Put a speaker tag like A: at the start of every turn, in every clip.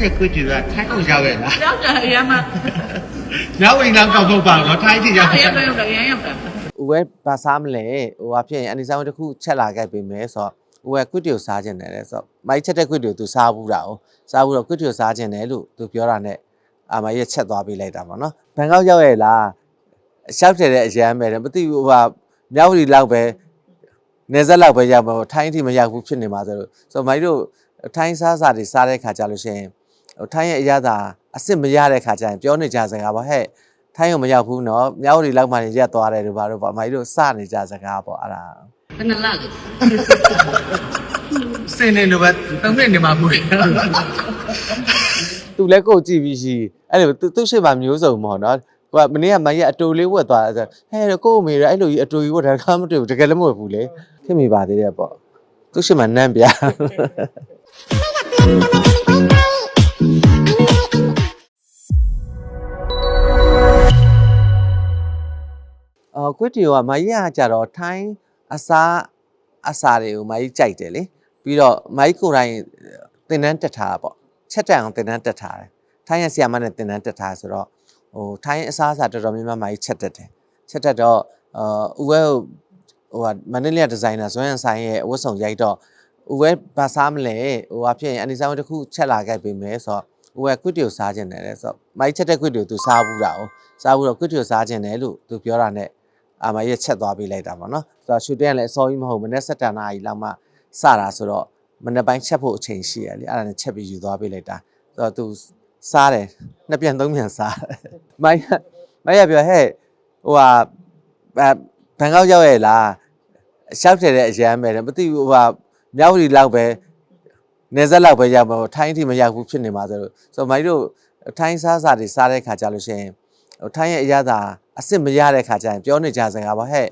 A: တဲ့ကွတူကထိုင်းကိုရောက်ရဲ့လား
B: ရောက်တယ်အရင်မှ
A: နောက်ဝင်တော့ကောက်ဖို့ပါတော့ထိုင်းထိရောက်
B: အ
A: ရဲ့
B: ရင်ပဲရောက်တယ်အရင်ရောက်တယ်
C: ဦးဝဲဘာစားမလဲဟိုအဖြစ်ရင်အနိဆောင်တစ်ခုချက်လာခဲ့ပြီမယ်ဆိုတော့ဦးဝဲကွတ်တီကိုစားခြင်းတယ်လေဆိုတော့မိုက်ချက်တဲ့ကွတ်တီကိုသူစားဘူးတာ哦စားဘူးတော့ကွတ်တီကိုစားခြင်းတယ်လို့သူပြောတာနဲ့အာမရဲ့ချက်သွားပေးလိုက်တာပေါ့နော်ဘန်ကောက်ရောက်ရဲ့လားရှောက်တယ်တဲ့အရန်ပဲတဲ့မသိဘူးဟိုဟာမြောက်ရီလောက်ပဲနေဆက်လောက်ပဲရောက်မှာထိုင်းအထိမရောက်ဘူးဖြစ်နေမှာဆိုလို့ဆိုတော့မိုက်တို့ထိုင်းစားစားတွေစားတဲ့ခါကြလို့ရှိရင်ဟို ထိုင်းရဲ့အရသာအစ်စ်မရတဲ့ခါကျရင်ပြောနေကြစကားပေါ့ဟဲ့ ထိုင်းရုံမရောက်ဘူးเนาะမြောက်ရီလောက်မှနေရက်သွားတယ်တို့ဘာတို့ပေါ့အမကြီးတို့စနေကြစကားပေါ့အဲ့ဒါ
B: ဘယ်နှလားလဲ
A: စင်နေလို့ပဲသုံးနှစ်နေမှာမူတယ်
C: သူလည်းကိုယ်ကြည့်ပြီးရှိအဲ့လိုသူသူရှိမှမျိုးစုံပေါ့เนาะကိုကမနေ့ကမရက်အတူလေးဝတ်သွားတယ်ဆိုဟဲ့ကို့အမေရအဲ့လိုကြီးအတူကြီးဝတ်တာကမတွေ့ဘူးတကယ်လည်းမဟုတ်ဘူးလေခင်မိပါသေးတယ်ပေါ့သူရှိမှနန်းပြ အော်ကွတ်တီကမရက်ကကြတော့ထိုင်းအစားအစာတွေကိုမကြီးကြိုက်တယ်လေပြီးတော့မကြီးကိုယ်တိုင်တင်တန်းတက်ထားတာပေါ့ချက်တက်အောင်တင်တန်းတက်ထားတယ်ထိုင်းရဆီယာမနဲ့တင်တန်းတက်ထားဆိုတော့ဟိုထိုင်းအစားအစာတော်တော်များများမကြီးချက်တက်တယ်ချက်တက်တော့အာဦးဝဲဟိုဟာမန္တလေးကဒီဇိုင်နာဇွမ်းရန်ဆိုင်ရဲ့အဝတ်ဆောင်ရိုက်တော့ဦးဝဲဘာစားမလဲဟိုအဖြစ်ရင်အနိဆောင်တစ်ခုချက်လာခဲ့ပြီမယ်ဆိုတော့ဦးဝဲကွတ်တီကိုစားခြင်းတယ်လေဆိုတော့မိုက်ချက်တဲ့ကွတ်တီကိုသူစားဘူးတာ哦စားဘူးတော့ကွတ်တီကိုစားခြင်းတယ်လို့သူပြောတာနဲ့ အာမရဲ့ချက်သွားပေးလိုက်တာပေါ့နော်ဆိုတော့ရှူတင်ကလည်းအစောကြီးမဟုတ်မနေ့7တန်နာကြီးလောက်မှစတာဆိုတော့မနေ့ပိုင်းချက်ဖို့အချိန်ရှိရလေအဲ့ဒါနဲ့ချက်ပြီးယူသွားပေးလိုက်တာဆိုတော့သူစားတယ်နှစ်ပြန်သုံးပြန်စားတယ်မိုင်းမိုင်းရပြောဟဲ့ဟိုဟာဘန်ကောက်ရောက်ရဲ့လားရှောက်တယ်တဲ့အရန်ပဲတဲ့မသိဘူးဟိုဟာမြောက်ရီလောက်ပဲနေဆက်လောက်ပဲရောက်မှာထိုင်းအထိမရောက်ဘူးဖြစ်နေမှာဆိုတော့ဆိုတော့မိုင်းတို့ထိုင်းစားစားတွေစားတဲ့ခါကြလို့ရှိရင်ဟို ထိုင်းရဲ့အရသာအစ်စ်မရတဲ့ခါကျရင်ပြောနေကြစကားပေါ့ဟဲ့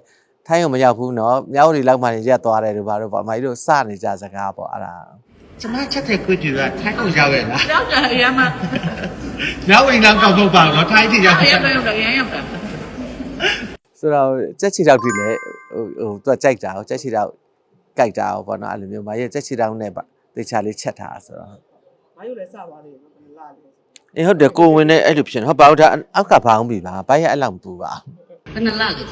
C: ထိုင်းရုံမရောက်ဘူးเนาะမြောက်ရီလောက်မှနေရက်သွားတယ်တို့ဘာတို့ပေါ့အမကြီးတို့စနေကြစကားပေါ့အဲ့ဒါ
A: ကျမချက်တဲ့ကွတူကထိုင်းကိုရောက်ရဲ့လား
B: ရောက်တယ်အရင်မှ
A: နောက်ဝင်တော့ကောက်ဖို့ပါတော့ထိုင်းထိရောက်
B: အ
A: ရဲ့
B: ရင်ပဲရောက်တယ်အရင်ရောက်တယ်
C: ဆိုတော့ကြက်ချီတောက်ဒီလေဟိုဟိုသူကကြိုက်တာဟိုကြက်ချီတောက်ကြိုက်တာပေါ့နော်အဲ့လိုမျိုးမရဲ့ကြက်ချီတောက်နဲ့ပါတေချာလေးချက်ထားဆိုတော့
D: ဘာလို့လဲစသွားတယ်ဘယ်လို လာလဲ
C: အေးဟုတ်တယ်ကိုဝင်နေအဲ့လိုဖြစ်နေဟုတ်ပါဘူးဒါအောက်ကဘာအောင်ပြီပါဘာရဲ့အဲ့လောက်မပူပါ
B: ဘယ်နှလားလဲ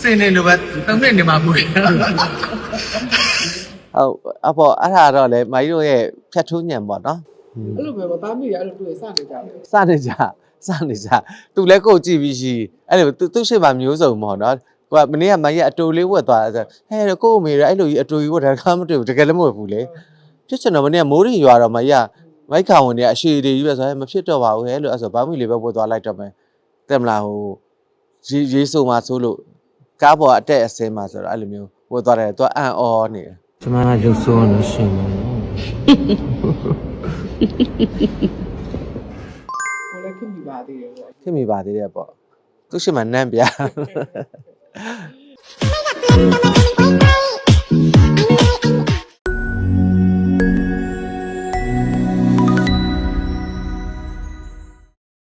A: စင်နေလို့ပဲသုံးနှစ်နေမှာမူတယ်
C: ဟုတ်အပေါ်အဲ့ဒါတော့လေမကြီးတို့ရဲ့ဖြတ်ထိုးညံပေါ့နော်
D: အဲ့လိုပဲဗသားမိရအဲ့လိုတွေ့စနေကြတယ်
C: စနေကြစနေကြသူလည်းကိုယ်ကြည့်ပြီးရှိအဲ့လိုသူသူရှိမှမျိုးစုံပေါ့နော်ကိုကမနေ့ကမကြီးအတူလေးဝတ်သွားတယ်ဆိုဟဲ့ကို့အမေရအဲ့လိုကြီးအတူကြီးဝတ်တာကမတွေ့ဘူးတကယ်လည်းမဟုတ်ဘူးလေဖြစ်ချင်တော့မနေ့ကမိုးရင်ရွာတော့မကြီးက မိုက်ခေါင်ဝင်နေအရှိတွေကြီးပဲဆိုဟဲ့မဖြစ်တော့ပါဘူးဟဲ့လို့အဲ့ဆိုဘာမှမလေးပဲဝတ်သွားလိုက်တော့မယ်တက်မလားဟိုရေးရေးဆိုမှဆိုလို့ကားပေါ်အတက်အစင်းမှဆိုတော့အဲ့လိုမျိုးဝတ်သွားတယ်သူကအံ့ဩနေတယ်
E: ကျမကရုပ်ဆိုးနေရှင်တယ်
D: ကိုလည်းခင်မိပါသေးတယ်ပေါ့
C: ဖြစ်မိပါသေးတယ်ပေါ့သူရှိမှနန်းပြ